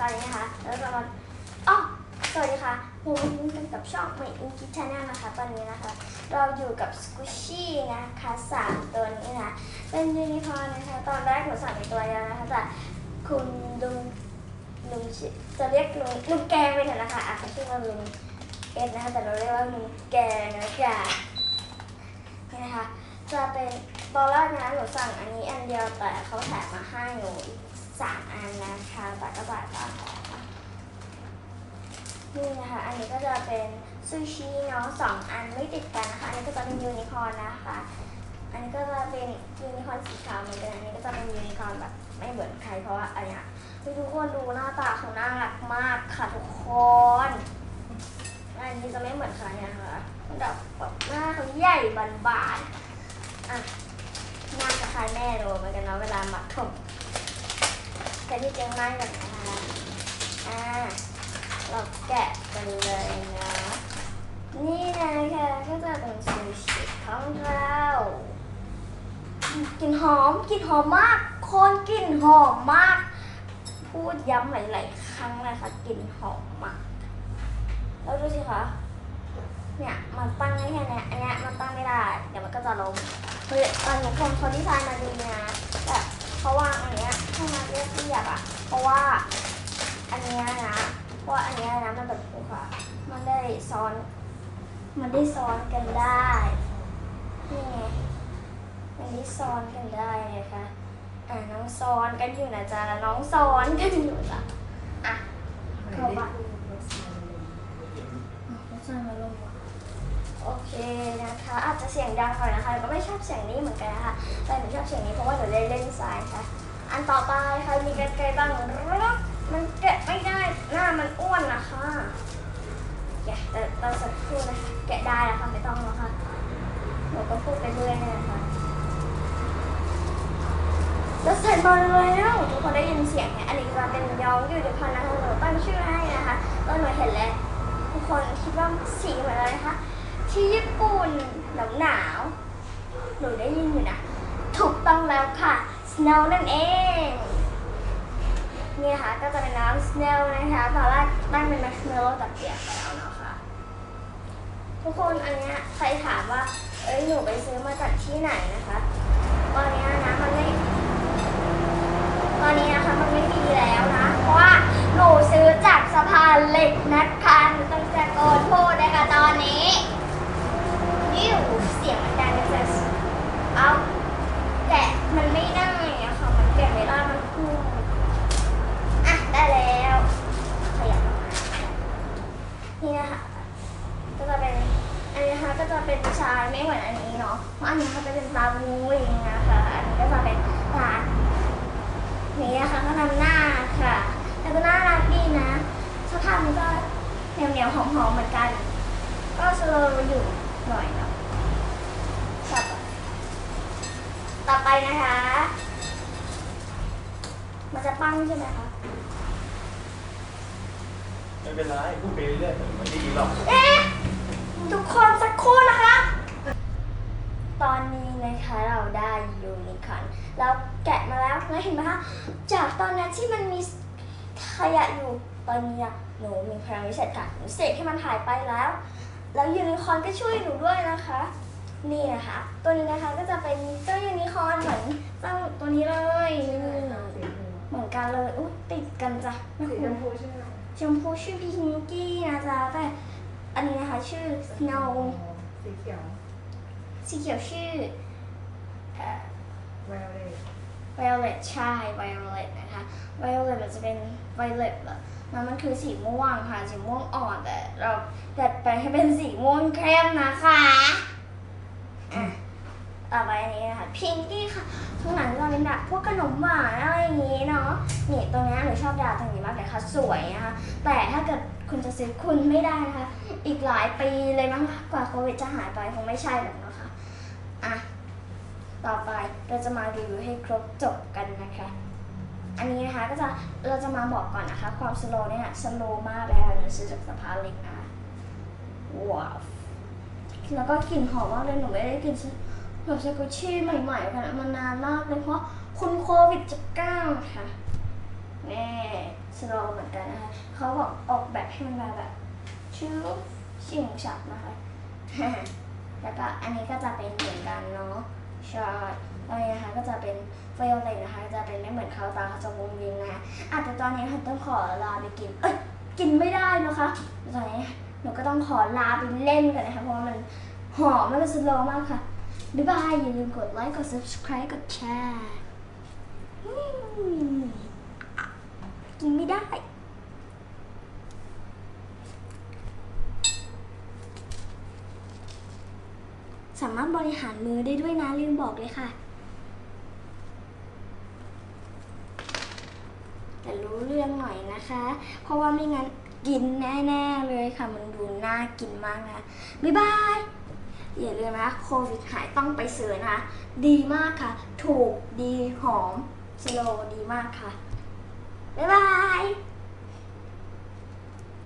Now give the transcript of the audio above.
ตอนนี้นะคะเราจะมาอ๋อสวัสดีค่ะผมเป็นกับช่องใหม่อินคิชแนลนะคะ ตอนนี้นะคะ เราอยู่กับสกูชี่นะคะสามตัวนี้นะ เป็นยูนิคอร์นนะคะ ตอนแรกหนูสั่งเป็นตัวเดียวนะคะ แต่คุณลุงลุงจะเรียกลุงลุงแกไปเถอะนะคะอะเขาชื่อว่าลุงเอ็ดนะคะ แต่เราเรียกว่าลุงแกนะคะนี่นะคะ จะเป็นตอนแรกนะหนูสั่งอันนี้อันเดียวแต่เขาแถมมาให้หนูอีก สามอันนะคะแต่ก็จ่ายตังค์แล้วค่ะนี่นะคะ อันนี้ก็จะเป็นซูชิเนาะสองอันไม่ติดกันนะคะ อันนี้ก็จะเป็นยูนิคอร์นนะคะ อันนี้ก็จะเป็นยูนิคอร์นสีขาวเหมือนกัน อันนี้ก็จะเป็นยูนิคอร์นแบบไม่เหมือนใครเพราะว่าอันนี้ทุกคนดูหน้าตาเขาน่ารักมากค่ะทุกคน อันนี้จะไม่เหมือนใครนะคะแบบแบบหน้าเขาใหญ่บานๆอะหน่าคล้ายแม่โดเหมือนกันเนาะเวลาหมักผม แต่ที่เจงไม้กันนะคะอ่าเราแกะกันเลยนะนี่นะคะก็จะเป็นซูชิของเรากลิ่นหอมกลิ่นหอมมากคนกลิ่นหอมมาก พูดย้ำหลายๆครั้งเลยค่ะกลิ่นหอมมากแล้วดูสิคะเนี่ยมันตั้งได้แค่นี้อันนี้มันตั้งไม่ได้เดี๋ยวมันก็จะล้มเฮ้ยตอนนี้คนเขาดีไซน์มาดีนะแบบ เขาวางอันเนี้ยให้มันเรียบเรียบๆอะ เพราะว่าอันเนี้ยนะเพราะว่าอันเนี้ยนะมันแบบโอ้ค่ะ มันได้ซ้อน มันได้ซ้อนกันได้นี่ไงมันได้ซ้อนกันได้นะคะอ่าน้องซ้อนกันอยู่นะจ๊ะน้องซ้อนกันอยู่จ้ะอะเข้าบ้านไม่ใช่มาลงว่ะ โอเคนะคะ อาจจะเสียงดังหน่อยนะคะก็ไม่ชอบเสียงนี้เหมือนกันนะคะแต่หนูชอบเสียงนี้เพราะว่าหนูได้เล่นทรายค่ะ อันต่อไปใครมีกันไกลบ้างมันแกะไม่ได้หน้ามันอ้วนนะคะแกะแต่ตอนสักครู่นะคะแกะได้นะคะไม่ต้องแล้วค่ะหนูก็พูดไปเรื่อยนะคะจะเสร็จหมดแล้วทุกคนได้ยินเสียงไหมอันนี้จะเป็นยองอยู่ในพันนะคะหนูตั้งชื่อให้นะคะตอนหนูเห็นแล้วทุกคนคิดว่าสีเหมือนอะไรนะคะ ที่ญี่ปุ่นหนาวหนาวๆหนูได้ยินอยู่นะ ถูกต้องแล้วค่ะ snow นั่นเองนี่นะคะก็จะเป็นน้ำ snow นะคะตอนแรกตั้งเป็น marshmallow แต่เปลี่ยนไปแล้วนะคะทุกคนอันเนี้ยใครถามว่า เอ้ยหนูไปซื้อมาจากที่ไหนนะคะตอนนี้นะมันไม่ตอนนี้นะคะมันไม่มีแล้วนะ เพราะว่าหนูซื้อจากสะพานเหล็กนะคะหนูต้องตะโกนพูดนะคะตอนนี้ยิ่วเสียงมันดังจะเอาแต่มันไม่ได้อะค่ะมันแกะไม่ได้มันพุ่งอะได้แล้วขยับออกมานี่นะคะก็จะเป็นอันนี้นะคะก็จะเป็นชาย ไม่เหมือนอันนี้เนาะเพราะอันนี้เขาจะเป็นตางูอย่างเงี้ยนะคะอันนี้ก็จะเป็นตานี่นะคะก็นำหน้าค่ะ แต่ก็น่ารักดีนะสภาพมันก็เหนียวเหนียวๆหอมหอมๆเหมือนกัน ก็สโลว์อยู่หน่อยเนาะต่อไปต่อไปนะคะ มันจะปั้งใช่ไหมคะไม่เป็นไรพูดไปเรื่อยๆไม่ได้ยินหรอก เอ๊ะ ทุกคนสักครู่นะคะ ตอนนี้นะคะเราได้ยูนิ คอร์นเราแกะมาแล้วแล้วเห็นไหมคะจากตอนนั้นที่มันมีขยะอยู่ตอนนี้อะหนูมีพลังวิเศษค่ะหนูเสกให้มันหายไปแล้ว แล้วยูนิคอร์นก็ช่วยหนูด้วยนะคะ นี่นะคะ ตัวนี้นะคะก็จะเป็นเจ้ายูนิคอร์นเหมือนเจ้าตัวนี้เลยนี่เหมือนกันเลยอุ๊ยติดกันจ้ะไม่สีคุ้ชนมพูใช่ไหมชมพูชื่อพิงกี้นะจ๊ะแต่อันนี้นะคะชื่อ Snow สีเขียวสีเขียวชื่อเอ่อ ไวโอเลต Violet ใช่ Violet นะคะ Violet มันจะเป็น Violet แบบแล้วมันคือสีม่วงค่ะ สีม่วงอ่อนแต่เราดัดแปลงให้เป็นสีม่วงเข้มนะคะอะต่อไปอันนี้นะคะพิงกี้ค่ะข้างหลังจะเป็นแบบพวกขนมหวานอะไรอย่างนี้เนาะนี่ตรงนี้หนูชอบดาวตรงนี้มากเลยค่ะสวยนะคะแต่ถ้าเกิดคุณจะซื้อคุณไม่ได้นะคะ อีกหลายปีเลยมั้งกว่าโควิดจะหายไปคงไม่ใช่หรอกนะคะ ต่อไปเราจะมารีวิวให้ครบจบกันนะคะ อันนี้นะคะก็จะเราจะมาบอกก่อนนะคะ ความสโลว์เนี่ยสโลว์มากเลยค่ะหนูซื้อจากสภาเล็กนะคะว้าวแล้วก็กลิ่นหอมมากเลยหนูไม่ได้กลิ่นแบบสกุชชี่ใหม่ๆกันมานานมากเลยเพราะคุณโควิดจะก้าวค่ะแน่สโลว์เหมือนกันนะคะเขาบอกออกแบบให้มันมาแบบชื่อชิงฉับนะคะแล้วก็อันนี้ก็จะเป็นเหมือนกันเนาะ ใช่อันนี้นะคะก็จะเป็นไฟโอเลตนะคะจะเป็นไม่เหมือนเขาตาเขาจะวงวิงนะคะอาจจะตอนนี้ค่ะต้องขอลาไปกิน เอ้ยกินไม่ได้นะคะ ตอนนี้หนูก็ต้องขอลาไปเล่นกันนะคะเพราะว่ามันหอมแล้วก็สโลมากค่ะบ๊ายบายอย่าลืมกดไลค์กด subscribe กดแชร์อืมกินไม่ได้ สามารถบริหารมือได้ด้วยนะลืมบอกเลยค่ะ แต่รู้เรื่องหน่อยนะคะ เพราะว่าไม่งั้นกินแน่ๆเลยค่ะ มันดูน่ากินมากนะ บ๊ายบาย อย่าลืมนะโควิดหายต้องไปซื้อนะคะ ดีมากค่ะ ถูกดีหอมสโลดีมากค่ะ บ๊ายบาย